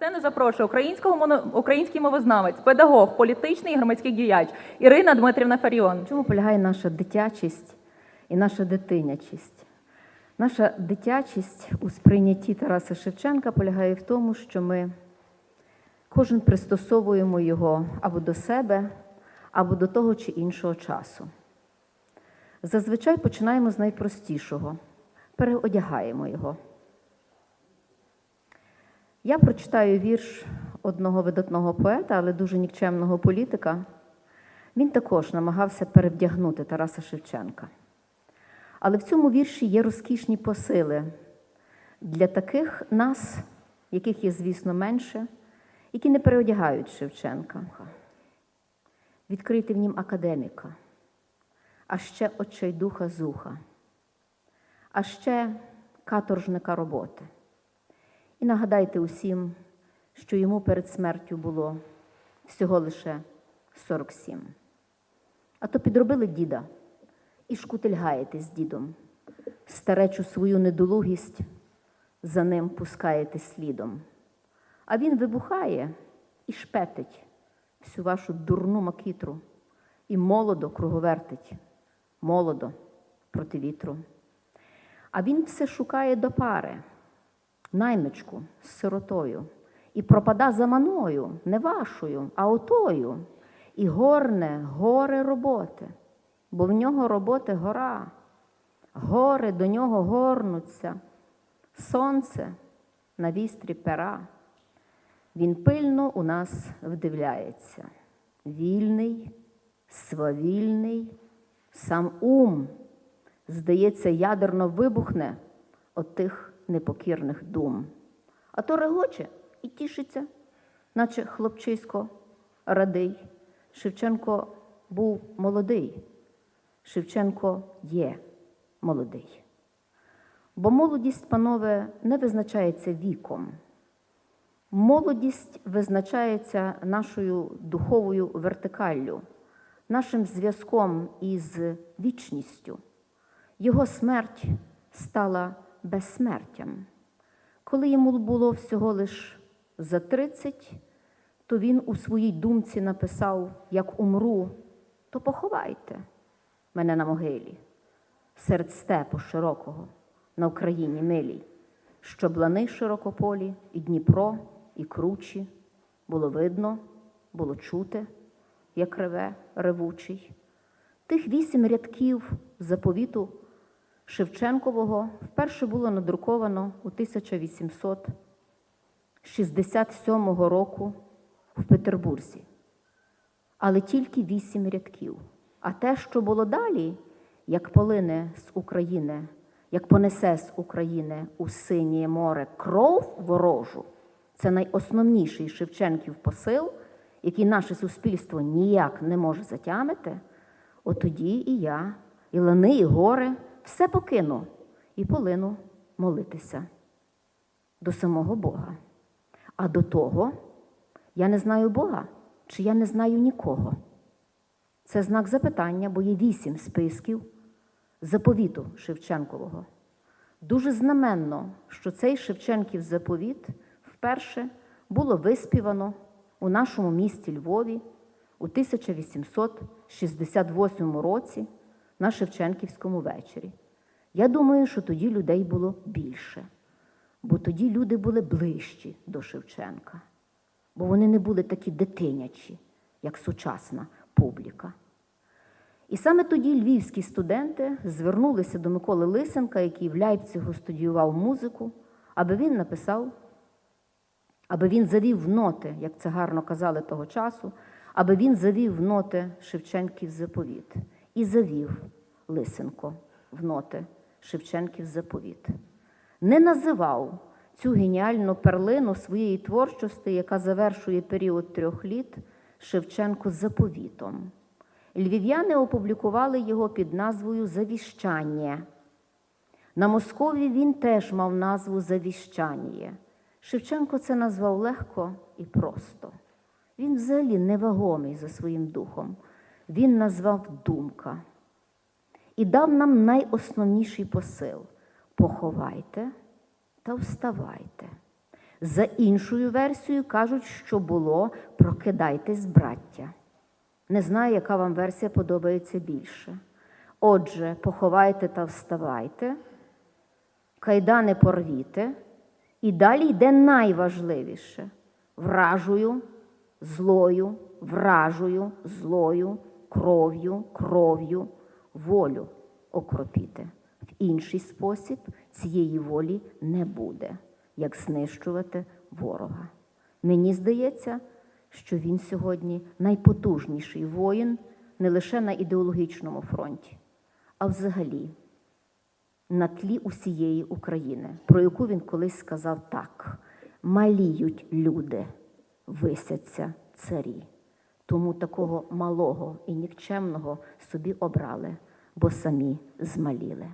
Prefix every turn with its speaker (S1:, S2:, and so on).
S1: сцену запрошую українського моно... український мовознавець, педагог, політичний і громадський діяч Ірина Дмитрівна Фаріон.
S2: Чому полягає наша дитячість і наша дитинячість? Наша дитячість у сприйнятті Тараса Шевченка полягає в тому, що ми кожен пристосовуємо його або до себе, або до того чи іншого часу. Зазвичай починаємо з найпростішого, переодягаємо його. Я прочитаю вірш одного видатного поета, але дуже нікчемного політика. Він також намагався перевдягнути Тараса Шевченка. Але в цьому вірші є розкішні посили для таких нас, яких є, звісно, менше, які не переодягають Шевченка. Відкрити в нім академіка, а ще очайдуха зуха, а ще каторжника роботи. І нагадайте усім, що йому перед смертю було всього лише 47. А то підробили діда і шкутильгаєте з дідом, старечу свою недолугість за ним пускаєте слідом. А він вибухає і шпетить всю вашу дурну макітру і молодо круговертить, молодо проти вітру. А він все шукає до пари, наймичку з сиротою, і пропада за маною, не вашою, а отою, і горне горе роботи, бо в нього роботи гора, гори до нього горнуться, сонце на вістрі пера. Він пильно у нас вдивляється. Вільний, свавільний, сам ум, здається, ядерно вибухне от тих непокірних дум. А то регоче і тішиться, наче хлопчисько радий. Шевченко був молодий. Шевченко є молодий. Бо молодість, панове, не визначається віком. Молодість визначається нашою духовою вертикаллю, нашим зв'язком із вічністю. Його смерть стала безсмертям. Коли йому було всього лиш за 30, то він у своїй думці написав: як умру, то поховайте мене на могилі, серед степу широкого на Україні милій, щоб лани широкополі, і Дніпро, і кручі було видно, було чути, як реве ревучий. Тих вісім рядків заповіту Шевченкового вперше було надруковано у 1867 року в Петербурзі. Але тільки вісім рядків. А те, що було далі, як полине з України, як понесе з України у синє море кров ворожу, це найосновніший Шевченків посил, який наше суспільство ніяк не може затямити, от тоді і я, і лани, і гори все покину і полину молитися до самого Бога. А до того я не знаю Бога, чи я не знаю нікого. Це знак запитання, бо є вісім списків заповіту Шевченкового. Дуже знаменно, що цей Шевченків заповіт вперше було виспівано у нашому місті Львові у 1868 році на Шевченківському вечорі. Я думаю, що тоді людей було більше, бо тоді люди були ближчі до Шевченка, бо вони не були такі дитинячі, як сучасна публіка. І саме тоді львівські студенти звернулися до Миколи Лисенка, який в Ляйпцигу студіював музику, аби він написав, аби він завів в ноти, як це гарно казали того часу, аби він завів в ноти Шевченків заповіт. І завів Лисенко в ноти Шевченків заповіт. Не називав цю геніальну перлину своєї творчості, яка завершує період трьох літ Шевченко заповітом. Львів'яни опублікували його під назвою Завіщання. На Москові він теж мав назву Завіщання. Шевченко це назвав легко і просто. Він взагалі невагомий за своїм духом. Він назвав думка і дав нам найосновніший посил: поховайте та вставайте. За іншою версією кажуть, що було прокидайтесь, браття. Не знаю, яка вам версія подобається більше. Отже, поховайте та вставайте, кайдани порвіте, і далі йде найважливіше вражою, злою, вражою, злою, кров'ю, кров'ю, волю окропіти. В інший спосіб цієї волі не буде, як знищувати ворога. Мені здається, що він сьогодні найпотужніший воїн не лише на ідеологічному фронті, а взагалі на тлі усієї України, про яку він колись сказав так: маліють люди, висяться царі. Тому такого малого і нікчемного собі обрали, бо самі змаліли.